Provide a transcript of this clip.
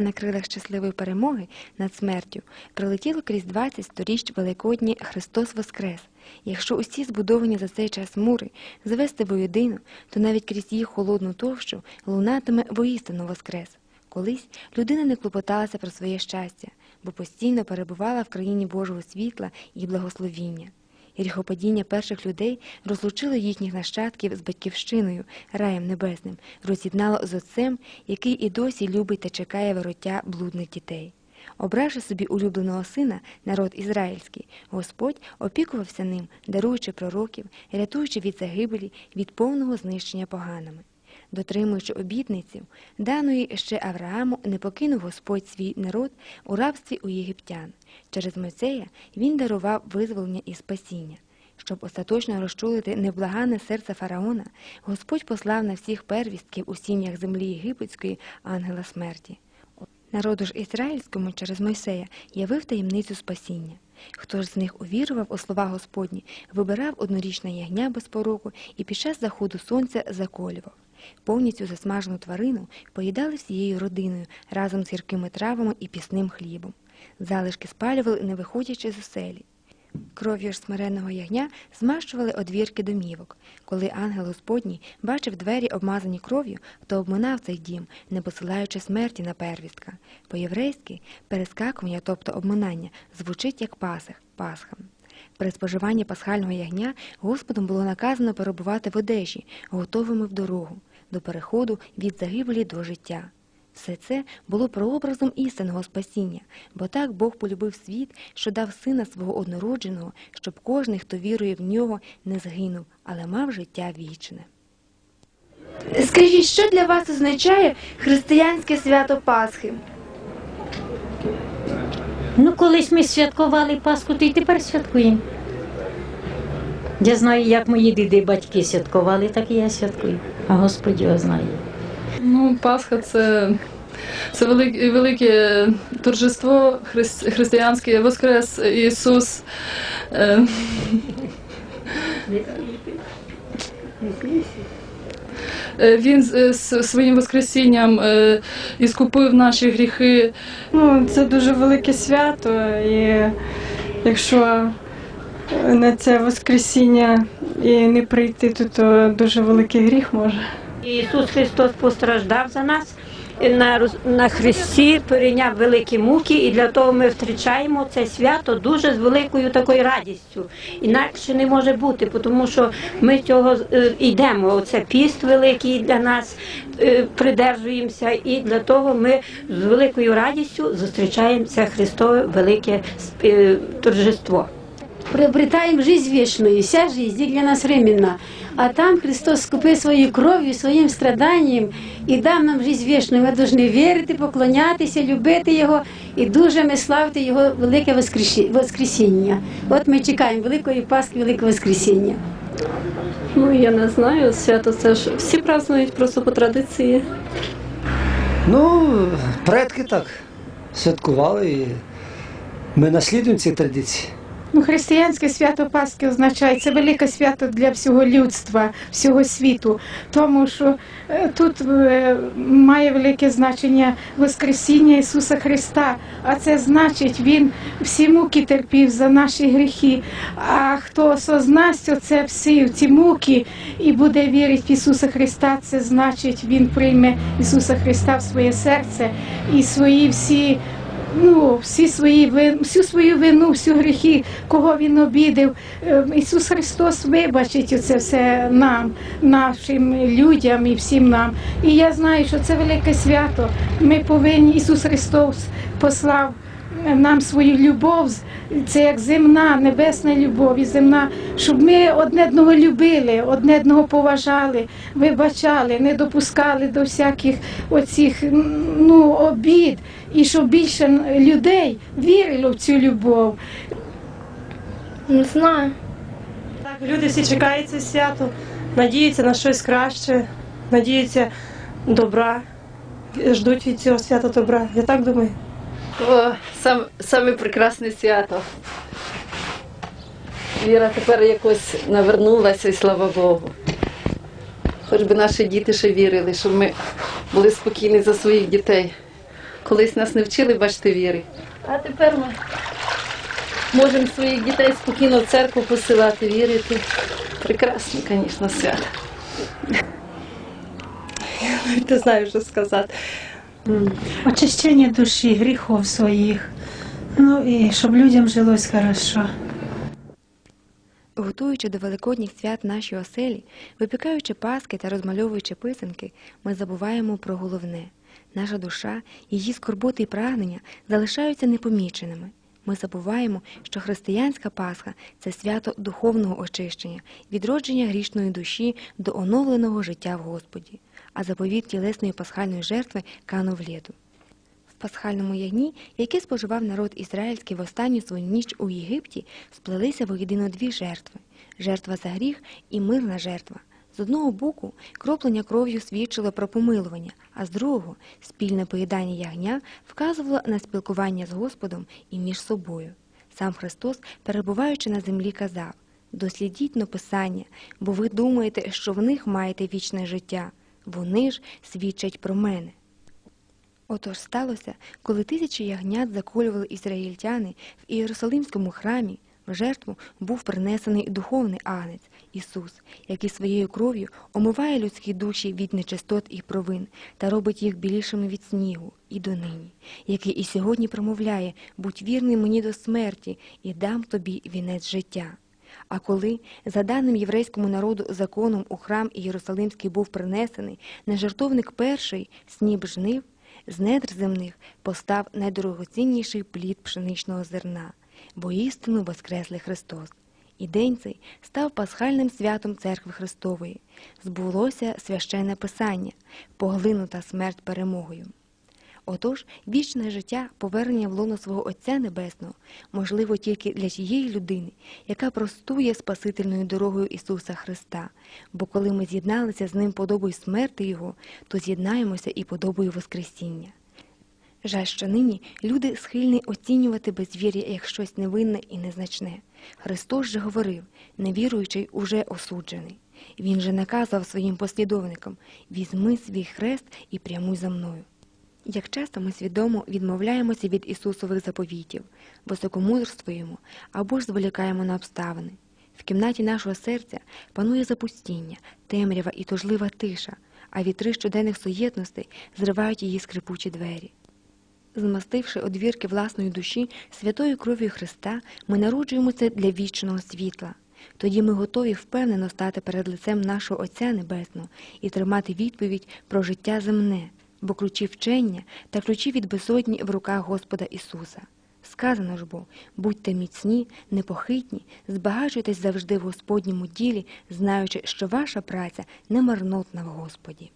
на крилах щасливої перемоги над смертю пролетіло крізь 20 сторіч Великодні Христос Воскрес. Якщо усі збудовані за цей час мури звести воєдино, то навіть крізь їх холодну товщу лунатиме воістину Воскрес. Колись людина не клопоталася про своє щастя, бо постійно перебувала в країні Божого світла і благословіння. Гріхопадіння перших людей розлучило їхніх нащадків з батьківщиною, раєм небесним, роз'єднало з отцем, який і досі любить та чекає вороття блудних дітей. Обравши собі улюбленого сина, народ ізраїльський, Господь опікувався ним, даруючи пророків, рятуючи від загибелі, від повного знищення поганими. Дотримуючи обітниців, даної ще Аврааму не покинув Господь свій народ у рабстві у єгиптян. Через Мойсея він дарував визволення і спасіння. Щоб остаточно розчулити невблагане серце фараона, Господь послав на всіх первістків у сім'ях землі єгипетської ангела смерті. Народу ж ізраїльському через Мойсея явив таємницю спасіння. Хто ж з них увірував у слова Господні, вибирав однорічне ягня без пороку і під час заходу сонця заколював. Повністю засмажену тварину поїдали всією родиною разом з гіркими травами і пісним хлібом. Залишки спалювали, не виходячи з оселі. Кров'ю ж смиреного ягня змащували одвірки домівок. Коли ангел Господній бачив двері, обмазані кров'ю, то обминав цей дім, не посилаючи смерті на первістка. По-єврейськи перескакування, тобто обминання, звучить як пасих, пасха. При споживанні пасхального ягня Господом було наказано перебувати в одежі, готовими в дорогу, до переходу від загибелі до життя. Все це було прообразом істинного спасіння, бо так Бог полюбив світ, що дав сина свого однородженого, щоб кожний, хто вірує в нього, не згинув, але мав життя вічне. Скажіть, що для вас означає християнське свято Пасхи? Ну, колись ми святкували Пасху, то й тепер святкуємо. Я знаю, як мої діди батьки святкували, так і я святкую. А Господь його знає. Ну, Пасха це, це велике, велике торжество христи- християнське, Воскрес Ісус. Е, е, Він з- з своїм Воскресінням е, іскупив наші гріхи. Ну, це дуже велике свято, і якщо на це Воскресіння і не прийти, то, то дуже великий гріх може. Ісус Христос постраждав за нас на, на Христі, перейняв великі муки, і для того ми втрачаємо це свято дуже з великою такою радістю. Інакше не може бути, тому що ми цього е, йдемо. Оце піст великий для нас, е, придержуємося, і для того ми з великою радістю зустрічаємо це Христове велике е, торжество. Приобретаем жизнь вечную. Вся жизнь для нас временна. А там Христос скупив своєю кров'ю, своїм страданням і дав нам жизнь вічну. Ми повинні вірити, поклонятися, любити Його і дуже ми славити Його велике Воскресіння. От ми чекаємо Великої Пасхи, Великого Воскресіння. Ну, я не знаю, свято це ж всі празднують просто по традиції. Ну, предки так святкували і ми наслідуємо ці традиції. Ну, християнське свято Пасхи означає це велике свято для всього людства, всього світу, тому що е, тут е, має велике значення Воскресіння Ісуса Христа, а це значить, Він всі муки терпів за наші гріхи. А хто осознасть оце всі ці муки і буде вірити в Ісуса Христа, це значить, Він прийме Ісуса Христа в своє серце і свої всі ну, всі свої всю свою вину, всю гріхи, кого він обідав. Е, Ісус Христос вибачить це все нам, нашим людям і всім нам. І я знаю, що це велике свято. Ми повинні, Ісус Христос послав нам свою любов, це як земна, небесна любов і земна, щоб ми одне одного любили, одне одного поважали, вибачали, не допускали до всяких оцих ну, обід, і щоб більше людей вірило в цю любов. Не знаю. Так, люди всі чекають це свято, надіються на щось краще, надіються добра, ждуть від цього свята добра. Я так думаю. О, сам, саме прекрасне свято. Віра тепер якось навернулася, і слава Богу. Хоч би наші діти ще вірили, щоб ми були спокійні за своїх дітей. Колись нас не вчили бачити віри. А тепер ми можемо своїх дітей спокійно в церкву посилати, вірити. Прекрасне, звісно, свято. Я навіть Не знаю, що сказати. Очищення душі, гріхов своїх. Ну і щоб людям жилось хорошо. Готуючи до великодніх свят наші оселі, випікаючи паски та розмальовуючи писанки, ми забуваємо про головне. Наша душа, її скорботи і прагнення залишаються непоміченими. Ми забуваємо, що християнська Пасха це свято духовного очищення, відродження грішної душі до оновленого життя в Господі, а заповіт тілесної пасхальної жертви канув літу. В пасхальному ягні, яке споживав народ ізраїльський в останню свою ніч у Єгипті, сплелися воєдино дві жертви жертва за гріх і мирна жертва. З одного боку, кроплення кров'ю свідчило про помилування, а з другого спільне поїдання ягня вказувало на спілкування з Господом і між собою. Сам Христос, перебуваючи на землі, казав Дослідіть но Писання, бо ви думаєте, що в них маєте вічне життя, вони ж свідчать про мене. Отож сталося, коли тисячі ягнят заколювали ізраїльтяни в Ієрусалимському храмі, в жертву був принесений духовний агнець Ісус, який своєю кров'ю омиває людські душі від нечистот і провин та робить їх білішими від снігу і донині, який і сьогодні промовляє «Будь вірний мені до смерті, і дам тобі вінець життя». А коли, за даним єврейському народу законом у храм Єрусалимський був принесений, нежертовник перший, сніп жнив, з недр земних постав найдорогоцінніший плід пшеничного зерна, бо істину воскресли Христос. І день цей став пасхальним святом Церкви Христової. Збулося священне Писання, поглинута смерть перемогою. Отож, вічне життя, повернення в лоно свого Отця Небесного, можливо тільки для тієї людини, яка простує спасительною дорогою Ісуса Христа, бо коли ми з'єдналися з Ним подобою смерти Його, то з'єднаємося і подобою Воскресіння. Жаль, що нині люди схильні оцінювати безвір'я як щось невинне і незначне. Христос же говорив, невіруючий уже осуджений. Він же наказував своїм послідовникам «Візьми свій хрест і прямуй за мною». Як часто ми свідомо відмовляємося від Ісусових заповітів, високомудрствуємо або ж зволікаємо на обставини. В кімнаті нашого серця панує запустіння, темрява і тужлива тиша, а вітри щоденних суєтностей зривають її скрипучі двері. Змастивши одвірки власної душі святою кров'ю Христа, ми народжуємося для вічного світла. Тоді ми готові впевнено стати перед лицем нашого Отця Небесного і тримати відповідь про життя земне, бо ключі вчення та ключі від безодні в руках Господа Ісуса. Сказано ж бо, будьте міцні, непохитні, збагачуйтесь завжди в Господньому ділі, знаючи, що ваша праця не марнотна в Господі.